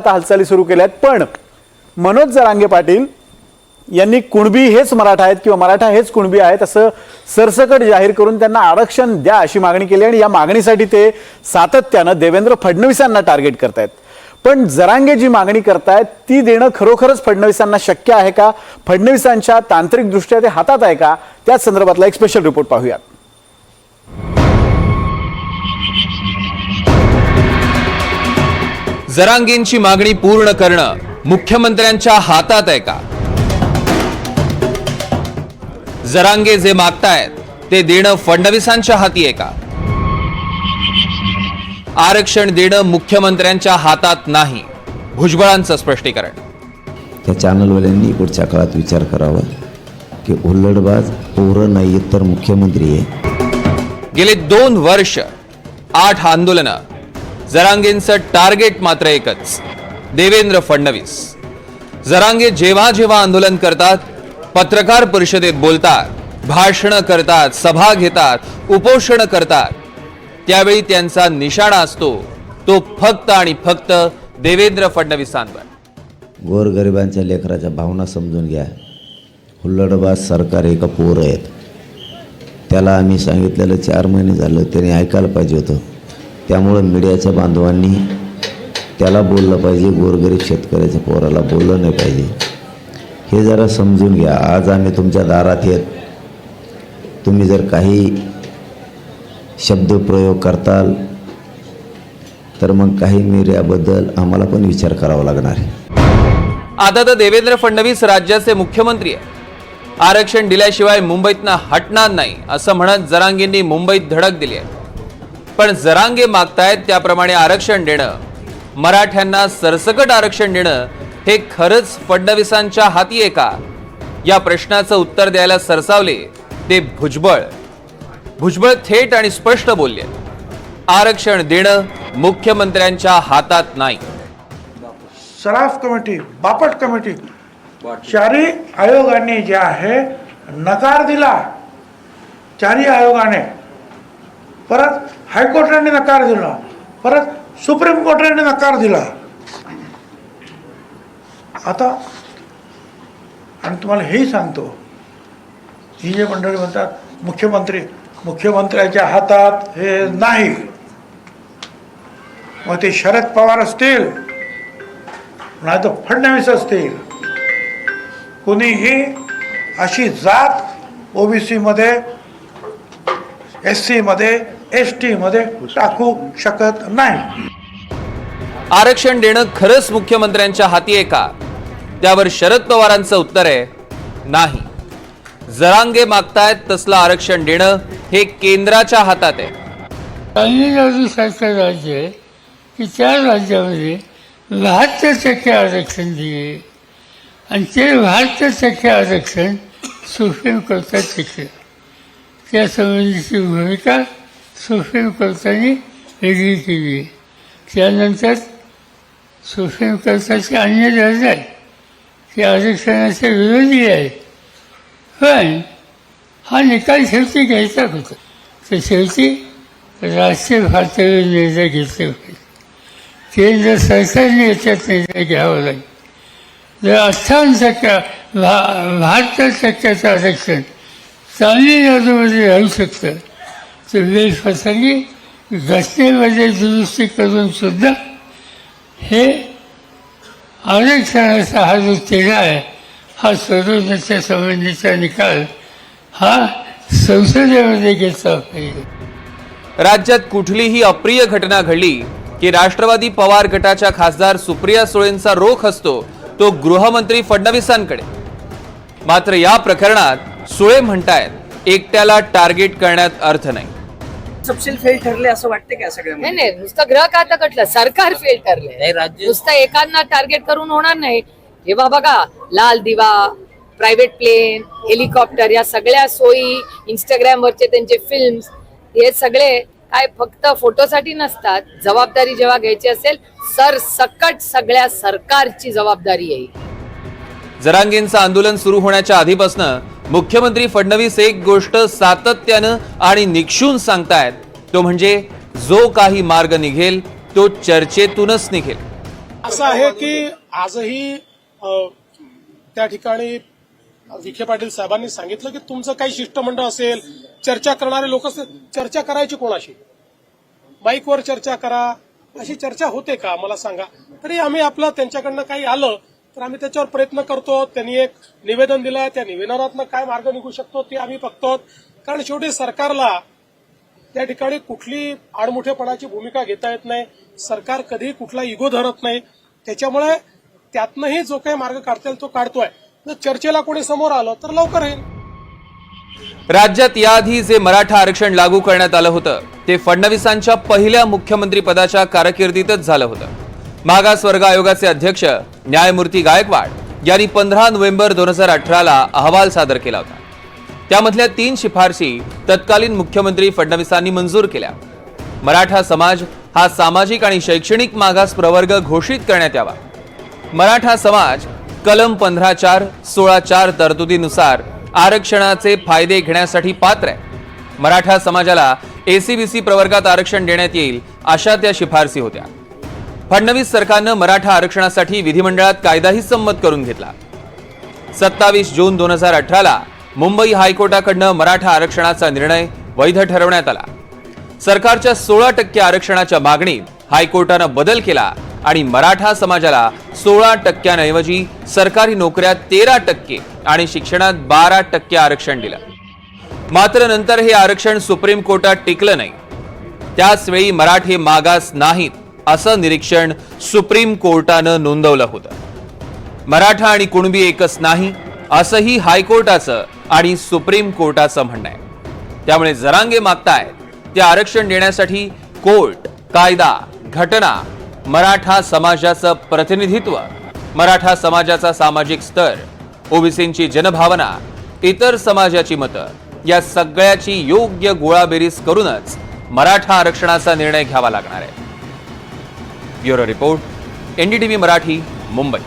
आता हालचाली सुरू केल्या आहेत पण मनोज जरांगे पाटील यांनी कुणबी हेच मराठा आहेत किंवा मराठा हेच कुणबी आहेत असं सरसकट जाहीर करून त्यांना आरक्षण द्या अशी मागणी केली आणि या मागणीसाठी ते सातत्यानं देवेंद्र फडणवीसांना टार्गेट करतायत. पण जरांगे जी मागणी करतायत ती देणं खरोखरच फडणवीसांना शक्य आहे का? फडणवीसांच्या तांत्रिकदृष्ट्या ते हातात आहे का? त्या संदर्भातला एक स्पेशल रिपोर्ट पाहूयात. जरांगेंची मागणी पूर्ण करणं मुख्यमंत्र्यांच्या हातात आहे का? जरांगे जे मागतायत ते देणं फडणवीसांच्या हाती आहे का? आरक्षण देणं मुख्यमंत्र्यांच्या हातात नाही भुजबळांचं स्पष्टीकरण. त्या चॅनलवाल्यांनी पुढच्या काळात विचार करावा की हुल्लडबाज पोरं नाही तर मुख्यमंत्री आहे. गेले दोन वर्ष आठ आंदोलनं जरांगेंचं टार्गेट मात्र एकच देवेंद्र फडणवीस. जरांगे जेव्हा जेव्हा आंदोलन करतात पत्रकार परिषदेत बोलतात भाषणं करतात सभा घेतात उपोषण करतात त्यावेळी त्यांचा निशाणा असतो तो फक्त आणि फक्त देवेंद्र फडणवीसांवर. गोरगरिबांच्या लेकराच्या भावना समजून घ्या. हुल्लडबाज सरकार एका पोरं आहेत. त्याला आम्ही सांगितलेलं चार महिने झालं त्याने ऐकायला पाहिजे होतं. त्यामुळं मीडियाच्या बांधवांनी त्याला बोललं पाहिजे गोरगरीब शेतकऱ्याच्या पोराला बोललं नाही पाहिजे. हे जरा समजून घ्या. आज आम्ही तुमच्या दारात येत तुम्ही जर काही शब्दप्रयोग करताल तर मग काही मीडियाबद्दल आम्हाला पण विचार करावा लागणार आहे. आता तर देवेंद्र फडणवीस राज्याचे मुख्यमंत्री आहे आरक्षण दिल्याशिवाय मुंबईतनं हटणार नाही असं म्हणत जरांगेंनी मुंबईत धडक दिली आहे. पण जरांगे मागतायत त्याप्रमाणे आरक्षण देणं. मराठ्यांना सरसकट आरक्षण देणं हे खरंच फडणवीसांच्या हाती आहे का? या प्रश्नाचं उत्तर द्यायला सरसावले ते भुजबळ. भुजबळ थेट आणि स्पष्ट बोलले. आरक्षण देणं मुख्यमंत्र्यांच्या हातात नाही. सराफ कमिटी बापट कमिटी चारी आयोगाने जे आहे नकार दिला. चारी आयोगाने. परत हायकोर्टाने नकार दिला. परत सुप्रीम कोर्टाने नकार दिला. आता आणि तुम्हाला हेही सांगतो ही जे मंडळी म्हणतात मुख्यमंत्री मुख्यमंत्र्याच्या हातात हे नाही. मग ते शरद पवार असतील नाही तर फडणवीस असतील. कुणीही अशी जात ओबीसीमध्ये एस सीमध्ये एस टीमध्ये टाकू शकत नाही. आरक्षण देणं खरंच मुख्यमंत्र्यांच्या हाती आहे का? त्यावर शरद पवारांचं उत्तर आहे नाही. जरांगे मागतायत तसलं आरक्षण देणं हे केंद्राच्या हातात आहे. सारखं राज्य आहे की त्या राज्यामध्ये बहात्तर टक्के आरक्षण दिले. आणि ते बहात्तर टक्के आरक्षण सुप्रीम कोर्टात टिकलं त्या संबंधीची भूमिका सुप्रीम कोर्टाने वेगळी केली. आहे त्यानंतर सुप्रीम कोर्टाचे अन्य दर्जा आहे. ते आरक्षणाचे विरोधी आहेत पण हा निकाल शेवटी घ्यायचा होता. तर शेवटी राष्ट्रीय भारतीय निर्णय घेतले होते. केंद्र सरकारने याच्यात निर्णय घ्यावा लागेल. जर अठ्ठावन्न टक्का भा बहात्तर टक्क्याचं आरक्षण तामिळनाडूमध्ये राहू शकतं वेळप्रसंगी घटनेमध्ये म्हणजे दुरुस्ती करून सुद्धा हे आरक्षणाचा हा जो तिढा आहे हा सोडवण्याच्या संबंधीचा निकाल हा संसदेमध्ये घेतला पाहिजे राज्यात कुठलीही अप्रिय घटना घडली की राष्ट्रवादी पवार गटाच्या खासदार सुप्रिया सुळेंचा रोख असतो तो गृहमंत्री फडणवीसांकडे. मात्र या प्रकरणात सुळे म्हणतायत एकट्याला टार्गेट करण्यात अर्थ नाही. तपशील फेल ठरले असं वाटतं का नाही सगळ्यांना नाही नुसतं ग्रह खाता कटलं? सरकार फेल ठरले नाही, राज्य- नुसतं एकांना टार्गेट करून होणार नाही. जेव्हा बघा लाल दिवा प्रायव्हेट प्लेन हेलिकॉप्टर या सगळ्या सोयी इंस्टाग्राम वरचे त्यांचे फिल्म्स हे सगळे काय फक्त फोटोसाठी नसतात. जबाबदारी जेव्हा घ्यायची असेल सर सकट सगळ्या सरकारची जबाबदारी आहे. ही. जरांगेंचं आंदोलन सुरू होण्याच्या आधीपासनं मुख्यमंत्री फडणवीस एक गोष्ट सातत्यानं आणि निक्षून सांगतायत. तो म्हणजे जो काही मार्ग निघेल तो चर्चेतूनच निघेल. असं आहे की आजही त्या ठिकाणी विखे पाटील साहेबांनी सांगितलं की तुमचं काही शिष्टमंडळ असेल चर्चा करणारे लोक चर्चा करायची कोणाशी? माईकवर चर्चा करा. अशी चर्चा होते का? मला सांगा. तरी आम्ही आपलं त्यांच्याकडनं काही आलं तर आम्ही त्याच्यावर प्रयत्न करतो. त्यांनी एक निवेदन दिलं त्या निवेदनातनं काय मार्ग निघू शकतो ते आम्ही बघतो. कारण शेवटी सरकारला त्या ठिकाणी कुठली आडमुठेपणाची भूमिका घेता येत नाही. सरकार कधीही कुठला इगो धरत नाही. त्याच्यामुळे त्यातनंही जो काही मार्ग काढता येईल तो काढतोय. जर चर्चेला कोणी समोर आलं तर लवकर येईल. राज्यात याआधी जे मराठा आरक्षण लागू करण्यात आलं होतं ते फडणवीसांच्या पहिल्या मुख्यमंत्री पदाच्या कारकिर्दीतच झालं होतं. मागासवर्ग आयोगाचे अध्यक्ष न्यायमूर्ती गायकवाड यांनी पंधरा नोव्हेंबर दोन हजार अठराला अहवाल सादर केला होता. त्यामधल्या तीन शिफारशी तत्कालीन मुख्यमंत्री फडणवीसांनी मंजूर केल्या. मराठा समाज हा सामाजिक आणि शैक्षणिक मागास प्रवर्ग घोषित करण्यात यावा. मराठा समाज कलम पंधरा चार सोळा चार तरतुदीनुसार आरक्षणाचे फायदे घेण्यासाठी पात्र आहे. मराठा समाजाला एसीबीसी प्रवर्गात आरक्षण देण्यात येईल अशा त्या शिफारसी होत्या. फडणवीस सरकारनं मराठा आरक्षणासाठी विधिमंडळात कायदाही संमत करून घेतला. सत्तावीस जून दोन हजार अठराला मुंबई हायकोर्टाकडनं मराठा आरक्षणाचा निर्णय वैध ठरवण्यात आला. सरकारच्या सोळा टक्के आरक्षणाच्या मागणीत हायकोर्टानं बदल केला आणि मराठा समाजाला सोळा टक्क्यांऐवजी सरकारी नोकऱ्यात तेरा टक्के आणि शिक्षणात बारा टक्के आरक्षण दिलं. मात्र नंतर हे आरक्षण सुप्रीम कोर्टात टिकलं नाही. त्याचवेळी मराठे मागास नाहीत. असं निरीक्षण सुप्रीम कोर्टानं नोंदवलं होतं. मराठा आणि कुणबी एकच नाही असंही हायकोर्टाचं आणि सुप्रीम कोर्टाचं म्हणणं आहे. त्यामुळे जरांगे मागतायत ते आरक्षण देण्यासाठी कोर्ट कायदा घटना मराठा समाजाचं प्रतिनिधित्व मराठा समाजाचा सामाजिक स्तर ओबीसींची जनभावना इतर समाजाची मतं या सगळ्याची योग्य गोळाबेरीज करूनच मराठा आरक्षणाचा निर्णय घ्यावा लागणार आहे. Bureau report NDTV Marathi Mumbai.